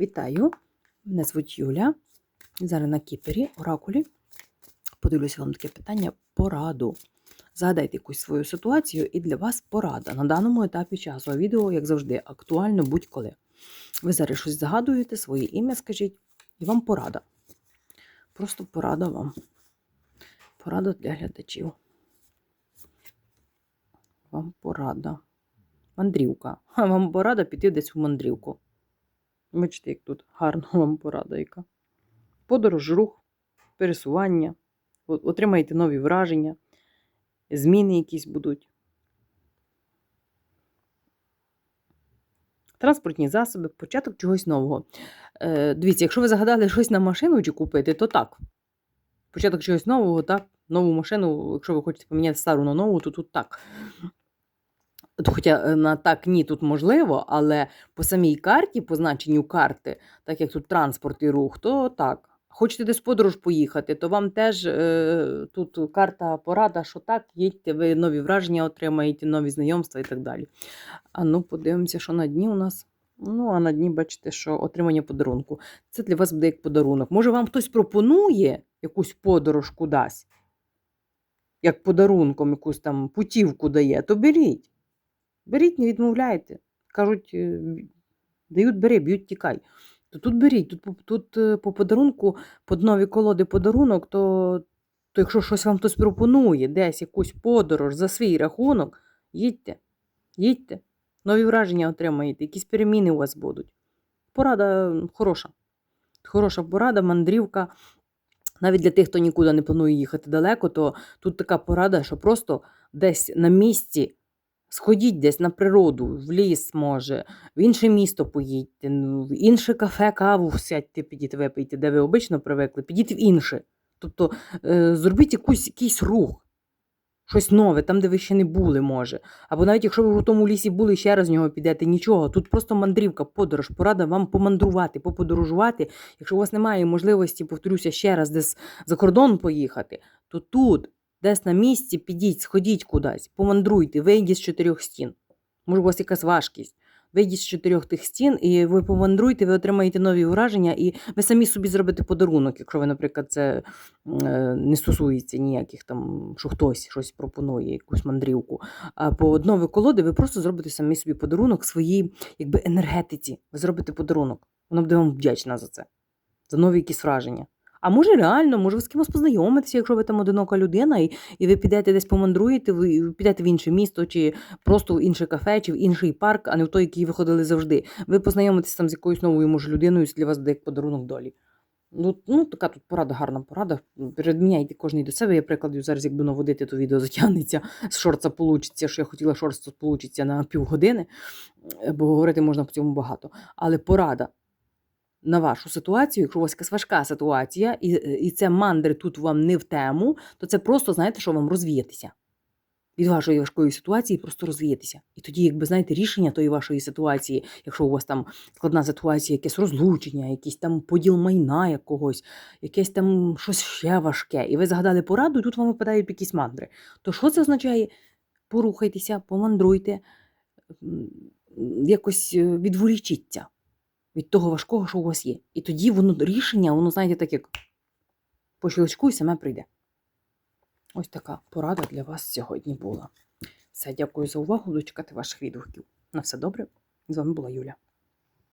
Вітаю! Мене звуть Юля. Зараз на Кіпері, Оракулі. Подивлюся вам таке питання пораду. Згадайте якусь свою ситуацію, і для вас порада на даному етапі часу. А відео, як завжди, актуально будь-коли. Ви зараз щось загадуєте, своє ім'я скажіть, і вам порада. Просто порада вам. Порада для глядачів. Вам порада. Мандрівка. Вам порада піти десь у мандрівку. Бачите, як тут гарно вам порада яка. Подорож, рух, пересування. Отримаєте нові враження, зміни якісь будуть. Транспортні засоби, початок чогось нового. Е, дивіться, якщо ви загадали щось на машину чи купити, то так. Початок чогось нового, так. Нову машину, якщо ви хочете поміняти стару на нову, то тут так. Хоча е, на так ні, тут можливо, але по самій карті, по значенню карти, так як тут транспорт і рух, то так. Хочете десь подорож поїхати, то вам теж е, тут карта порада, що так, їдьте, ви нові враження отримаєте, нові знайомства і так далі. А ну, подивимося, що на дні у нас. Ну, а на дні бачите, що отримання подарунку. Це для вас буде як подарунок. Може, вам хтось пропонує якусь подорож кудись, як подарунком, якусь там путівку дає, то беріть. Беріть, не відмовляйте. Кажуть, е, дають бери, б'ють тікай. То тут беріть, тут, тут е, по подарунку, по нові колоди подарунок, то, то якщо щось вам хтось пропонує, десь якусь подорож за свій рахунок, їдьте, їдьте, нові враження отримаєте, якісь переміни у вас будуть. Порада хороша. Хороша порада, мандрівка. Навіть для тих, хто нікуди не планує їхати далеко, то тут така порада, що просто десь на місці Сходіть десь на природу, в ліс, може, в інше місто поїдьте, ну, в інше кафе, каву сядьте, підіть випийте, де ви обично привикли, підіть в інше. Тобто е, зробіть якусь, якийсь рух, щось нове, там, де ви ще не були, може. Або навіть якщо ви в тому лісі були, ще раз в нього підете, нічого. Тут просто мандрівка, подорож, порада вам помандрувати, поподорожувати. Якщо у вас немає можливості, повторюся, ще раз десь за кордон поїхати, то тут десь на місці підіть, сходіть кудись, помандруйте, вийдіть з чотирьох стін. Може, у вас якась важкість. Вийдіть з чотирьох тих стін, і ви помандруєте, ви отримаєте нові враження, і ви самі собі зробите подарунок, якщо ви, наприклад, це е, не стосується ніяких там, що хтось щось пропонує, якусь мандрівку. А по нові колоди ви просто зробите самі собі подарунок своїй якби, енергетиці. Ви зробите подарунок. Вона буде вам вдячна за це, за нові якісь враження. А може реально, може ви з кимось познайомитеся, якщо ви там одинока людина, і, і ви підете десь помандруєте, ви підете в інше місто, чи просто в інше кафе, чи в інший парк, а не в той, який ви ходили завжди. Ви познайомитесь там з якоюсь новою може людиною, це для вас буде як подарунок долі. Ну, ну, така тут порада, гарна порада. Передміняйте кожний до себе. Я прикладу зараз, якби наводити, то відео затягнеться. З шорца получиться, що я хотіла шорца получиться на півгодини, бо говорити можна по цьому багато. Але порада на вашу ситуацію, якщо у вас якась важка ситуація, і, і це мандри тут вам не в тему, то це просто, знаєте, що вам розвіятися. Від вашої важкої ситуації просто розвіятися. І тоді, якби знаєте, рішення тої вашої ситуації, якщо у вас там складна ситуація, якесь розлучення, якийсь там поділ майна якогось, якесь там щось ще важке, і ви загадали пораду, і тут вам випадають якісь мандри. То що це означає? Порухайтеся, помандруйте, якось е, відволічіться від того важкого, що у вас є. І тоді воно рішення, воно, знаєте, так як по щелчку і саме прийде. Ось така порада для вас сьогодні була. Все, дякую за увагу. Буду чекати ваших відгуків. На все добре. З вами була Юля.